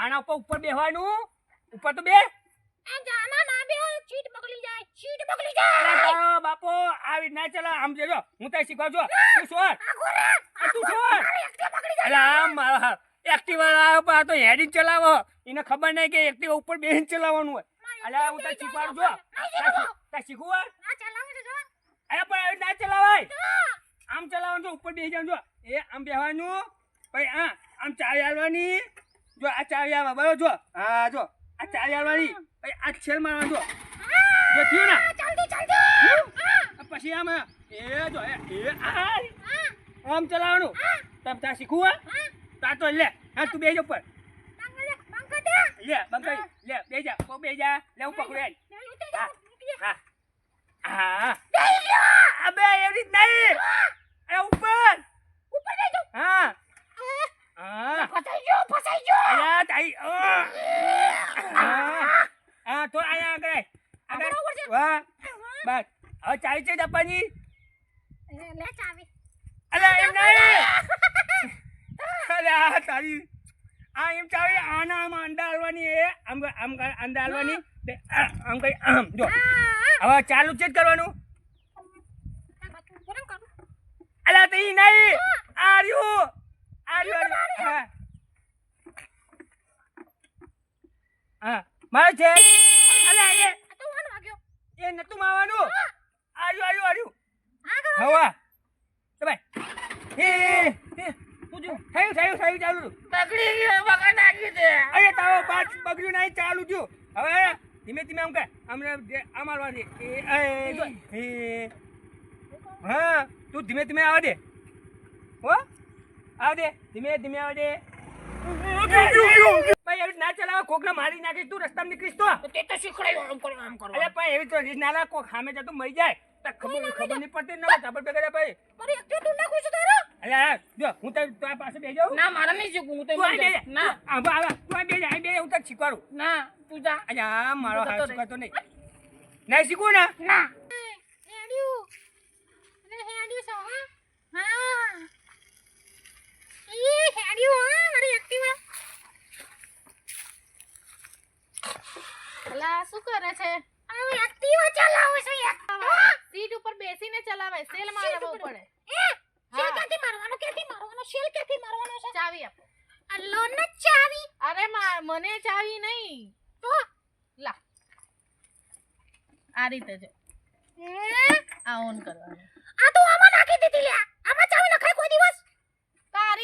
આના ઉપર ઉપર બેહવાનું? ઉપર તો બે. અલા તારો બાપો આવી ના ચલાવ આમ જોજો હું તને શીખવાડું છું. તું સોર આ તું છોડ અલા આમ મારા એક્ટિવા આ તો હેડી ચલાવો. એને ખબર નહીં કે એક્ટિવા ઉપર બેહીને ચલાવવાનું હોય. અલ્યા હું તને શીખવાડું છું. તાર શીખવું હોય? અરે પણ આવી ના ચલાવાય. આમ ચલાવવાનું જો ઉપર બેસી જવાનું જો. એ આમ બેહવાનું. પછી આ આમ ચાવી હાલવાની. જો આ ચાવી આવે બરો જો. હા જો. આ ચાવી હાલવાની પછી આ છેલ મારવાનું જો જો થયું? ને ચાલતી પછી આમ એ જો એ આમ ચલાવવાનું. તમ તા શીખવું હા? તા તો લે હા તું બેજો પર લે બંધ લે બે જા કો બેજા. લે હું. પકડું હા. હા. હા અબે એવી રીત નહીં. અરે ઉપર. હા. હા. અલ્યા તાઈ હા. હા તો અહીંયા આગળ. આય. આગળ. વાહ બસ. હવે ચાવી છે અલ્યા એમ નહીં. અલ્યા તારી. આ એમ ચાવી આના આમ એ. આમ આમ અંડા હાલવાની આમ કઈ આમ જો. હવે ચાલુ છે જ કરવાનું. અલ્યા તે ઈ નહીં. આર્યું હા. હા. મારે છે? અલ્યા એ એ નતું માવાનું. આર્યું આર્યું આર્યું. હવા. તો ભાઈ. એ એ, એ તું જો થયું થયું થયું ચાલુ અરે તારો પાંચ બગડ્યું નહીં ચાલુ થયું. હવે ધીમે ધીમે આમ કે અમને આ મારવા દે. એ એ જો. હા. તું ધીમે ધીમે આવા દે. હો આવ દે ધીમે ધીમે આવડે દે ભાઈ એવી ના ચલાવો કોક ને મારી નાખી તું રસ્તામાં નીકળીશ તો. અરે ભાઈ એવી તો રીત ના કોક સામે જતું મરી જાય. તક ખબર ખબર નહીં પડતી ને ભાઈ અરે આ, જો હું તારી તારા પાસે જાઉં? ના મારે નહીં શીખું હું તો તું ના. આ. તું જા, હું તને શીખવાડું. ના તું જા. અલ્યા મારો હાથ. શીખવાતો નહીં. નહીં શીખવું ને? ના. અલા શું કરે છે સીટ ઉપર. બેસીને ચલાવાય સેલ મારવો પડે ચાવી આપો. અરે મને ચાવી નહીં. લા. આ રીતે જો. આ ઓન કરવાનું. તો આ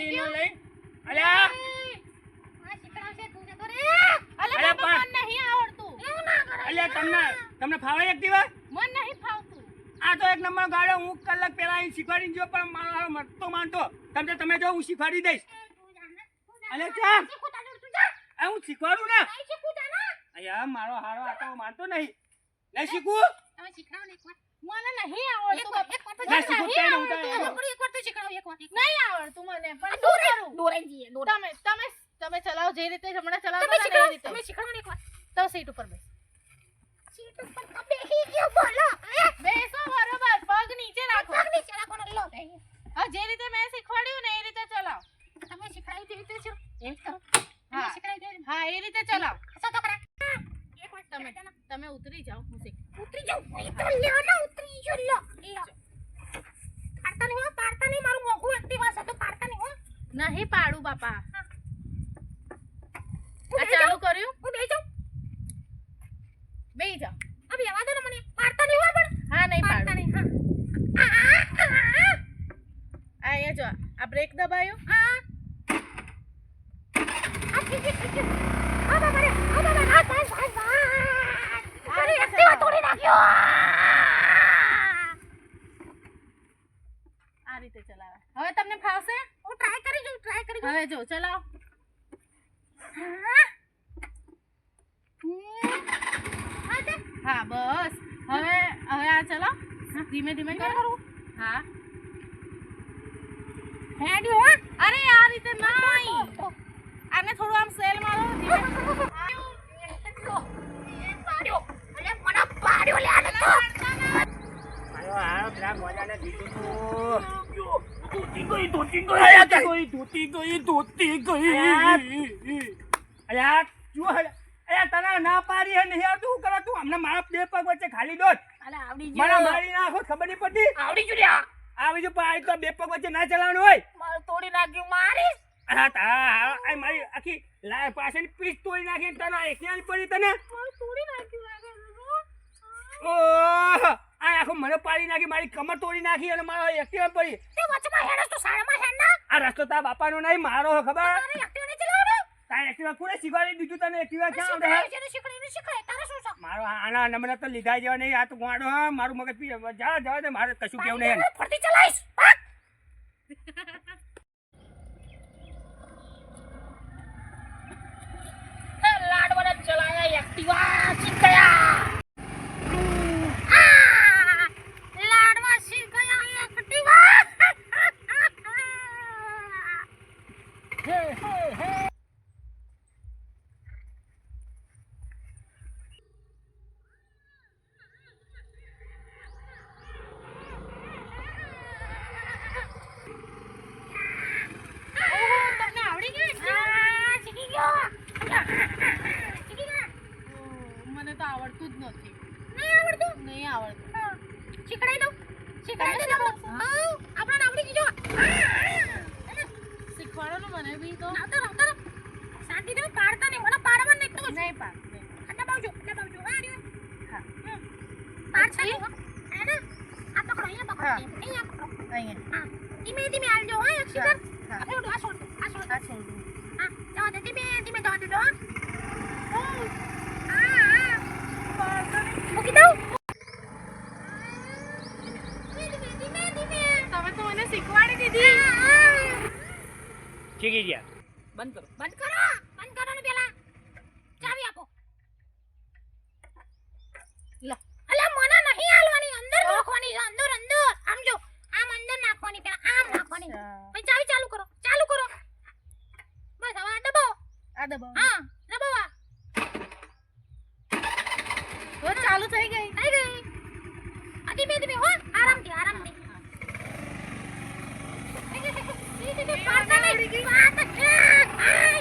લઈ અલ્યા. અલ્યા. તમને તમને ફાવે એક દિવસ? મને નહીં ફાવતું. આ તો એક નંબર ગાડો હું કલાક પહેલા અહીં શીખવાડી જો પણ મારો હારો મરતો માનતો. તમને તમે જો હું શીખવાડી દઈશ. અલ્યા ચાલ આ હું શીખવાડું ને. અલ્યા મારો હારો આટો માનતો નહીં. નહીં શીખવું મને નહીં આવડતું. નહીં. નહીં મને પણ તમે તમે તમે ચલાવો જે રીતે હમણાં ચલાવતા હતા ને એ તો સીટ ઉપર બેસ. બેસો નહીં પાડું બાપા આ ચાલુ કર્યું બેહી જાઓ હા નહીં પાડું બ્રેક દબાયો આ રીતે ચલાવે હવે તમને ફાવશે હવે જો ચલાવો હા બસ હવે હવે આ ચલાવ ધીમે ધીમે કરો。હા。અરે આ રીતે નહીં。આને થોડું આમ સેલ મારો. ધીમે આ દીધું તું. ધોતી ગઈ, ધોતી ગઈ, ધોતી ગઈ, ધોતી ગઈ, અલ્યા, શું અલ્યા, તને ના પાડી હે નહીં આવતું કરે તું? અમને મારા બે પગ વચ્ચે ખાલી દોત આવડી મને મારી નાખો ખબર નહીં પડતી? આવડી ગયું આ જો પાડી તો બે પગ વચ્ચે ના ચલાવવાનું હોય. મારું તોડી નાખ્યું મારી. હા તા આ મારી આખી લા- પાછળ પીસ તોડી નાખી તને એકલી પડી તને. તોડી નાખ્યું ઓહ! આખો મને પાડી નાખી મારી કમર તોડી નાખી અને મારો એક્ટિવ પડી. તે વચમાં હેડસ તો સાડામાં હેડ ના આ રસ્તો તારા બાપાનો નહીં મારો હે, ખબર? તારે એક્ટિવ નહીં ચલાવવાનું તારે એક્ટિવ કોને શીખવાડી દીધું તને? એક્ટિવ ક્યાં આવડે હે? છે ને શીખવાય એને શીખવાય તારે શું છે? મારો આના નંબર તો લીધા જેવા નહીં આ તો ગોડો મારું મગજ પી જા જા દે મારે કશું કેવું નહીં. ફરતી ચલાઈશ લાડવાને ચલાયા એક્ટિવા શીખ ગયા આ, લાડવા શીખ ગયા એક્ટિવા હે હે હે ઓહો, તમને આવડી ગયું આ, શીખી ગયો શીખી ગયા મને તો આવડતું જ નથી નહીં આવડતું નહીં આવડતું શીખડાઈ દઉં આપણને આવડી ગયું શીખવાડો મને બી તો આવતો આવતો શાંતિ થી પાડતા નહીં મને પાડવા નહીં તો નહીં પાડ નહીં દબાવજો દબાવજો આ રહ્યો હા પાડતા નહીં હો. આ પકડો અહીંયા પકડો અહીંયા પકડો અહીંયા હા ધીમે ધીમે હાલજો હા અક્ષિતર હા આ છોડ આ છોડ આ છોડ હા જવા દે ધીમે ધીમે જવા દેજો હા હા હા મૂકી દઉં ધીમે ધીમે ધીમે તમે તો મને શીખવાડી દીધી શીખી ગયા. બંધ કરો. બંધ કરો! બંધ કરો ને પેલા! ચાવી આપો. લો. અલા મને નહીં હાલવાની. અંદર નાખવાની છે. અંદર અંદર. આમ જો આમ અંદર નાખવાની પેલા આમ નાખવાની. પછી ચાવી ચાલુ કરો. ચાલુ કરો. બસ હવે આ દબાવો. આ દબાવો. હા દબાવો આ. ચાલુ થઈ ગઈ. થઈ ગઈ. ધીમે ધીમે હો. આરામથી આરામથી. પાતા નહીં પાતા આ